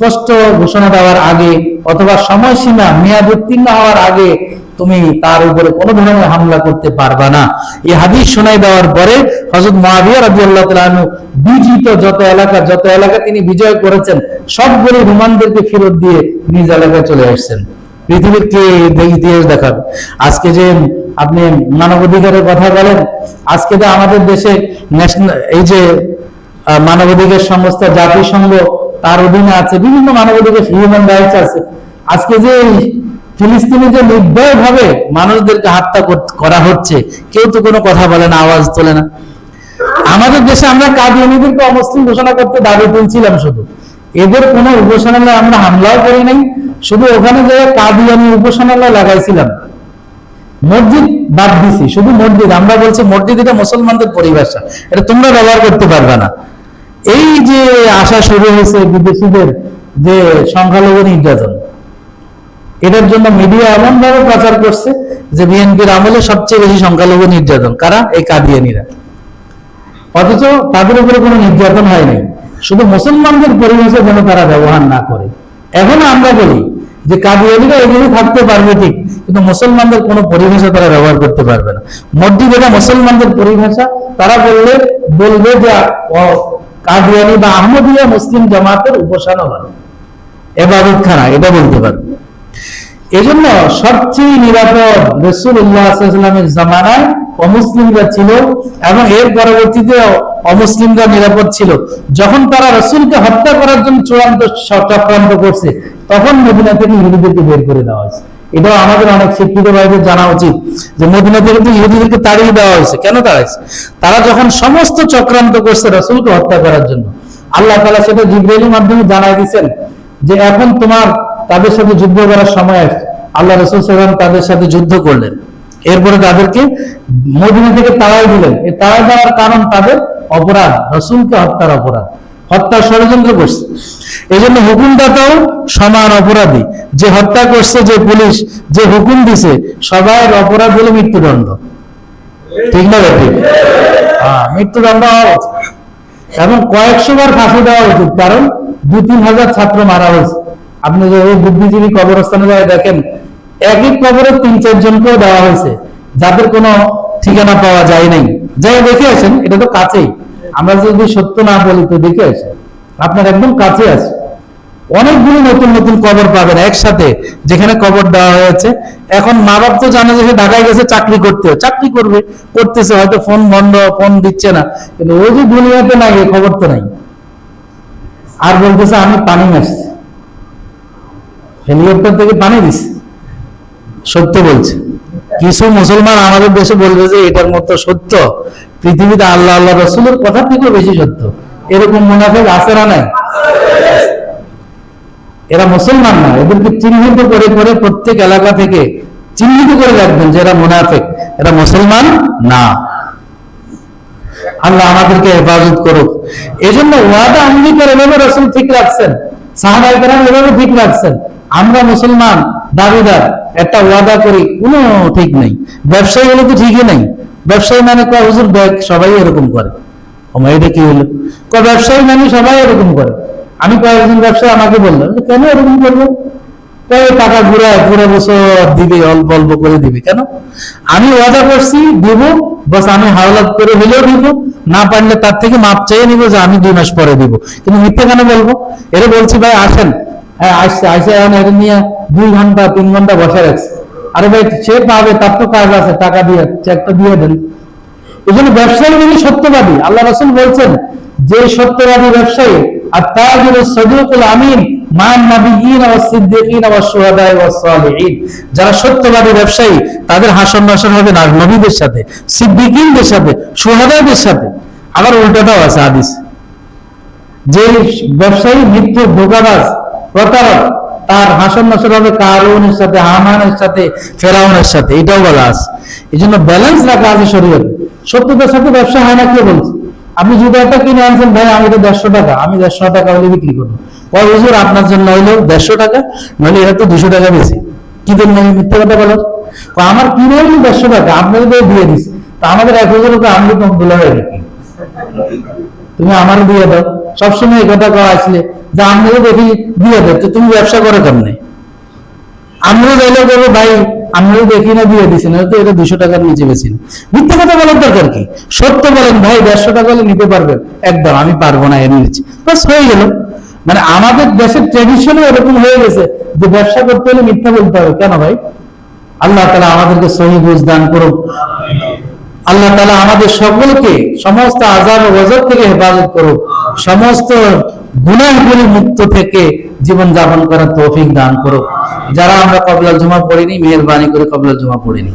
স্পষ্ট ঘোষণা দেওয়ার আগে অথবা সময়সীমা মেয়াদ উত্তীর্ণ হওয়ার আগে তুমি তার উপরে কোনো ধরনের হামলা করতে পারবা না। এই হাদিস শোনাই দেওয়ার পরে হজরত মহাবিয়া রাজি আল্লাহ তালু বিজিত যত এলাকা যত এলাকা তিনি বিজয় করেছেন, সবগুলো রোমানদেরকে ফেরত দিয়ে নিজ এলাকায় চলে আসছেন। পৃথিবীর কে ইতিহাস দেখাবে? আজকে যে আপনি মানবাধিকারের কথা বলেন, আজকে যে আমাদের দেশে ন্যাশনাল এই যে মানবাধিকার সংস্থা জাতিসংঘ তার অধীনে আছে, বিভিন্ন মানবাধিকার হিউম্যান রাইটস আছে। আজকে যে ফিলিস্তিনে যে নির্দয় ভাবে মানুষদেরকে হত্যা করা হচ্ছে, কেউ তো কোনো কথা বলে না, আওয়াজ তোলে না। আমাদের দেশে আমরা কাদিয়ানিদেরকে অমুসলিম ঘোষণা করতে দাবি তুলছিলাম শুধু। এদের কোন উপাসনালয় আমরা হামলাও করি নাই, শুধু ওখানে যে কাদিয়ানি উপাসনালয় লাগাইছিলাম। মসজিদ বাদ দিছি, শুধু মসজিদ, আমরা বলছি মসজিদ এটা মুসলমানদের পরিভাষা, এটা তোমরা ব্যবহার করতে পারবে না। এই যে আশা শুরু হয়েছে বিদেশিদের যে সংখ্যালঘু নির্যাতন, এটার জন্য মিডিয়া এমন ভাবে প্রচার করছে যে বিএনপির আমলে সবচেয়ে বেশি সংখ্যালঘু নির্যাতন। কারা? এই কাদিয়ানিরা। অথচ তাদের উপরে কোনো নির্যাতন হয় নাই। শুধু মুসলমানদের পরিবেশে যেন তারা ব্যবহার না করে। এখন আমরা বলি যে কাদিয়ানিরা এগুলি থাকতে পারবে ঠিক, কিন্তু মুসলমানদের কোনো পরিভাষা তারা ব্যবহার করতে পারবে না। মসজিদ এটা মুসলমানদের পরিভাষা, তারা বললে, বলবে যে কাদিয়ানি বা আহমদিয়া মুসলিম জামাতের উপাসনালয়। এবাদত খানা, এটা বলতে পারবে। এজন্য সবচেয়ে নিরাপদ রসুল উল্লাহামের জামানায় অমুসলিমরা ছিল এবং এর পরবর্তীতে অমুসলিমরা নিরাপদ ছিল। যখন তারা রসুলকে হত্যা করার জন্য চূড়ান্ত চক্রান্ত করছে, তখন মদিনা থেকে ইহুদিদেরকে বের করে দেওয়া হয়েছে। এটাও আমাদের অনেক শিক্ষিত ভাইদের জানা উচিত যে মদিনা থেকে তো ইহুদিদেরকে তাড়িয়ে দেওয়া হয়েছে। কেন তাড়াইছে? তারা যখন সমস্ত চক্রান্ত করছে রসুলকে হত্যা করার জন্য, আল্লাহ তালা সেটা জিব্রাইলের মাধ্যমে জানাই দিচ্ছেন যে এখন তোমার তাদের সাথে যুদ্ধ করার সময় আসছে আল্লাহ রসুল সাল্লাম তাদের সাথে যুদ্ধ করলেন। এরপরে তাদেরকে মদিনা থেকে তাড়াই দিলেন। এই তাড়াই দেওয়ার কারণ তাদের অপরাধ, রসুলকে হত্যার অপরাধ। হত্যার ষড়যন্ত্র করছে। এই জন্য হুকুমদাতাও সমান অপরাধী। যে হত্যা করছে, যে পুলিশ যে হুকুম দিছে সবার অপরাধ হলো মৃত্যুদণ্ড। ঠিক না ঠিক। হ্যাঁ মৃত্যুদণ্ড। এবং কয়েকশো বার ফাঁসি দেওয়া উচিত। কারণ দু তিন হাজার ছাত্র মারা হয়েছে। আপনি যে ওই বুদ্ধিজীবী কবরস্থানে যায় দেখেন এক এক কবরে তিন চারজনকেও দেওয়া হয়েছে। যাদের কোনো ঠিকানা পাওয়া যায় নাই। যাই দেখে এটা তো কাছেই। আমরা যদি সত্য না বলি তো দেখে আসি। আপনার একদম কাছে আছে। অনেকগুলো নতুন নতুন কবর পাবেন একসাথে, যেখানে কবর দেওয়া হয়েছে। এখন মা বাপ তো জানে যে ঢাকায় গেছে, চাকরি করতে। চাকরি করবে, করতেছে, হয়তো ফোন বন্ধ ফোন দিচ্ছে না। কিন্তু ওই যে দুনিয়াতে নাই খবর তো নাই। আর বলতেছে, আমি পানি মারছি হেলিকপ্টার থেকে পানি দিছে। সত্য বলছে। কিছু মুসলমান আমাদের দেশে বলবে যে এটার মতো সত্য। পৃথিবীতে আল্লাহ আল্লাহ, রসুলের কথা থেকেও বেশি সত্য। এরকম মুনাফেক আছে না নাই? এরা মুসলমান না, এদেরকে চিহ্নিত করে করে প্রত্যেক এলাকা থেকে চিহ্নিত করে রাখবেন যে এরা মুনাফেক। এরা মুসলমান না। আল্লাহ আমাদেরকে হেফাজত করুক। এই জন্য ওয়াদা অঙ্গীকার এভাবে রসুল ঠিক রাখছেন। সাহাবাই কেরাম এভাবে ঠিক রাখছেন। আমরা মুসলমান, দাবিদার একটা ওয়াদা করি, কোনো ঠিক নেই। ব্যবসায়ী হলে তো ঠিকই নেই। ব্যবসায়ী মানে কয়, হুজুর দেখ, সবাই এরকম করে। আমার এটা কি হলো? কয়, ব্যবসায়ী মানে সবাই এরকম করে। আমি কয়েকজন ব্যবসায়ী আমাকে বলল কেন এরকম করব? টাকা ঘুরায় পুরো বছর দিবে, অল্প অল্প করে দিবে, কেন? আমি ওয়াদা করছি, দিব, বাস আমি হাওলাত করে হলেও দিব, না পারলে তার থেকে মাপ চেয়ে নিব যে আমি দুই মাস পরে দিব। কিন্তু মিথ্যে কেন বলব? এরা বলছি, ভাই, আসেন। হ্যাঁ এটা নিয়ে দুই ঘণ্টা, তিন ঘণ্টা বসে রাখছে আরে ভাই, সে পাবে, তার তো কাজ আছে, টাকা দিয়ে, চেকটা দিয়ে দেন। এই জন্য ব্যবসায়ী মানে সত্যবাদী, আল্লাহ রসুল বলছেন, যে সত্যবাদী ব্যবসায়ী, আর তাজুল সদুকুল আমিন, মান সিদ্দিকিন সালিহিন। যারা সত্যবাদী ব্যবসায়ী, তাদের হাসন নাসন হবে না, নবীদের সাথে, সিদ্দিকিনদের সাথে শুহাদাদের সাথে। আবার উল্টাটাও আছে হাদিস। যে ব্যবসায়ী মিথ্য ধোকাবাজ প্রতারক তার হাসন নাসর হবে কারুনের সাথে হামানের সাথে ফেরাউনের সাথে এটাও বলা আছে। এই জন্য ব্যালেন্স রাখা আছে শরীরে সত্যতার সাথে ব্যবসা হয় না কে বলছে? আপনি জুতাটা কিনে আনছেন ভাই আমি তো দেড়শো টাকা আমি দেড়শো টাকা হলে বিক্রি করব। ওই হুজুর আপনার জন্য হইল দেড়শো টাকা নইলে এটা তো দুশো টাকা বেশি। কি জন্য আমি মিথ্যে কথা বলো? কয়, আমার কিনে হইল দেড়শো টাকা আপনাকে তো দিয়ে দিস তা আমাদের এক হাজার আমি তো ভুলে হয়ে তুমি আমার দিয়ে দাও। সবসময় কথা কওয়া আসলে যে আমরাও দেখি দিয়ে দেয় তুমি ব্যবসা করে কেমনে? আমরাও যাইলে বলব, ভাই, আমরাও দেখি না দিয়ে দিছি না। তো এটা দুশো টাকার নিচে বেশি না। মিথ্যা কথা বলার দরকার কি? সত্য বলেন, ভাই, দেড়শো টাকা হলে নিতে পারবেন একদম, আমি পারব না, এর নিচে। বাস হয়ে গেল। মানে আমাদের দেশের ট্রেডিশনে এরকম হয়ে গেছে যে ব্যবসা করতে হলে মিথ্যা বলতে হবে। কেন ভাই? আল্লাহ তালা আমাদেরকে সহি বুঝ দান করুক। আল্লাহ তালা আমাদের সকলকে সমস্ত আজাব ও থেকে হেফাজত করুক। সমস্ত গুণাগুলি মুক্ত থেকে জীবন যাপন করার তৌফিক দান করো যারা আমরা কবলা জমা পড়িনি, মেহরবানি করে কবলা জমা পড়িনি।